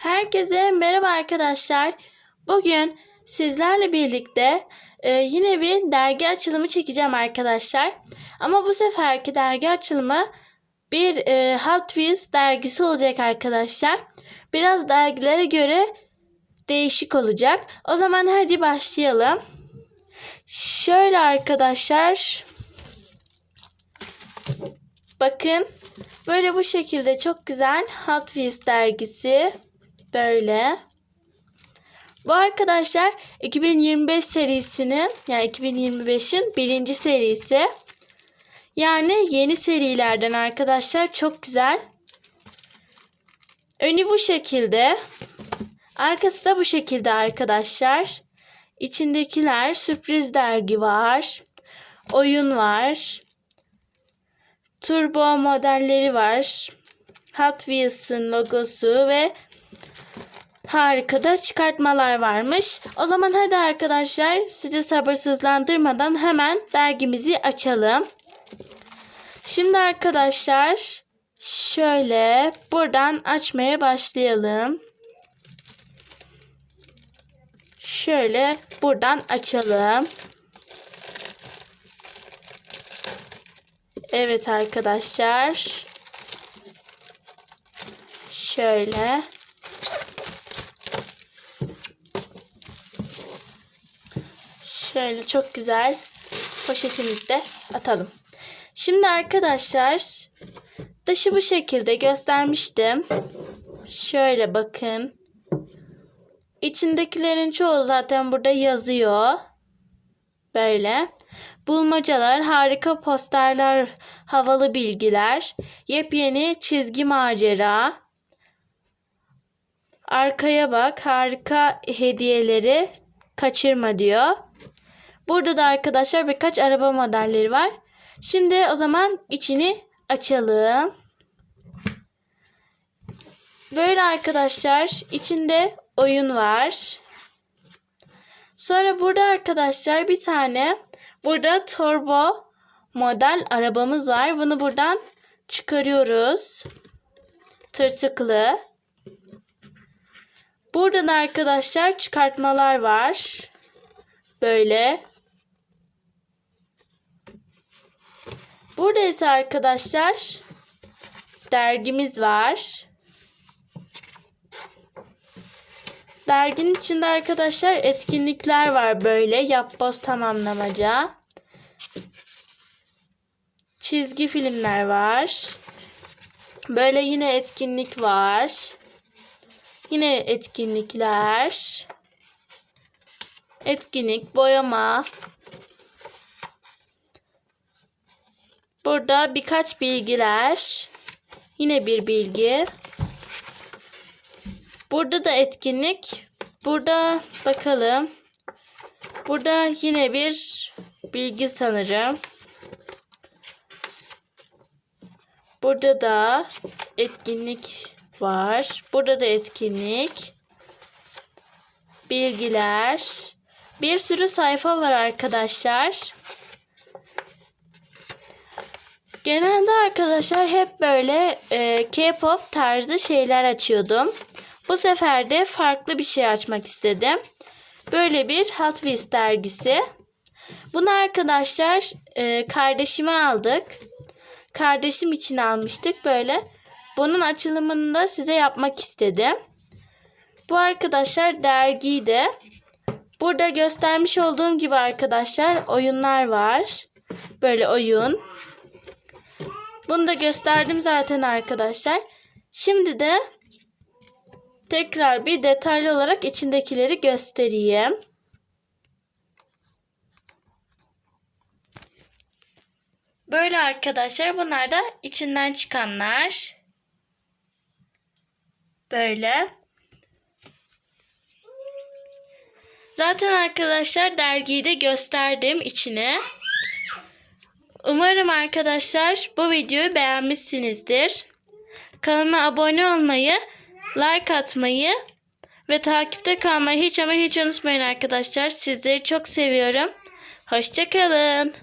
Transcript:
Herkese merhaba arkadaşlar. Bugün sizlerle birlikte e, yine bir dergi açılımı çekeceğim arkadaşlar. Ama bu seferki dergi açılımı bir e, Hot Wheels dergisi olacak arkadaşlar. Biraz dergilere göre değişik olacak. O zaman hadi başlayalım. Şöyle arkadaşlar. Bakın böyle bu şekilde çok güzel Hot Wheels dergisi. Böyle. Bu arkadaşlar 2025 serisinin yani 2025'in birinci serisi. Yani yeni serilerden arkadaşlar çok güzel. Önü bu şekilde. Arkası da bu şekilde arkadaşlar. İçindekiler sürpriz dergi var. Oyun var. Turbo modelleri var. Hot Wheels'ın logosu ve harika da çıkartmalar varmış. O zaman hadi arkadaşlar sizi sabırsızlandırmadan hemen dergimizi açalım. Şimdi arkadaşlar şöyle buradan açmaya başlayalım. Şöyle buradan açalım. Evet arkadaşlar. Şöyle. Şöyle çok güzel poşetimizde atalım. Şimdi arkadaşlar dışı bu şekilde göstermiştim. Şöyle bakın. İçindekilerin çoğu zaten burada yazıyor. Böyle. Bulmacalar, harika posterler, havalı bilgiler, yepyeni çizgi macera. Arkaya bak, harika hediyeleri kaçırma diyor. Burada da arkadaşlar birkaç araba modelleri var. Şimdi o zaman içini açalım. Böyle arkadaşlar içinde oyun var. Sonra burada arkadaşlar bir tane burada turbo model arabamız var. Bunu buradan çıkarıyoruz. Tırtıklı. Burada da arkadaşlar çıkartmalar var. Böyle. Burada ise arkadaşlar dergimiz var. Derginin içinde arkadaşlar etkinlikler var böyle. Yapboz tamamlamaca. Çizgi filmler var. Böyle yine etkinlik var. Yine etkinlikler. Etkinlik, boyama. Burada birkaç bilgiler. Yine bir bilgi. Burada da etkinlik. Burada bakalım. Burada yine bir bilgi sanırım. Burada da etkinlik var. Burada da etkinlik. Bilgiler. Bir sürü sayfa var arkadaşlar. Genelde arkadaşlar hep böyle e, K-pop tarzı şeyler açıyordum. Bu sefer de farklı bir şey açmak istedim. Böyle bir Hot Wheels dergisi. Bunu arkadaşlar e, kardeşime aldık. Kardeşim için almıştık böyle. Bunun açılımını da size yapmak istedim. Bu arkadaşlar dergiydi. Burada göstermiş olduğum gibi arkadaşlar oyunlar var. Böyle oyun. Bunu da gösterdim zaten arkadaşlar. Şimdi de tekrar bir detaylı olarak içindekileri göstereyim. Böyle arkadaşlar bunlar da içinden çıkanlar. Böyle. Zaten arkadaşlar dergiyi de gösterdim içine. Umarım arkadaşlar bu videoyu beğenmişsinizdir. Kanalıma abone olmayı, like atmayı ve takipte kalmayı hiç ama hiç unutmayın arkadaşlar. Sizleri çok seviyorum. Hoşçakalın.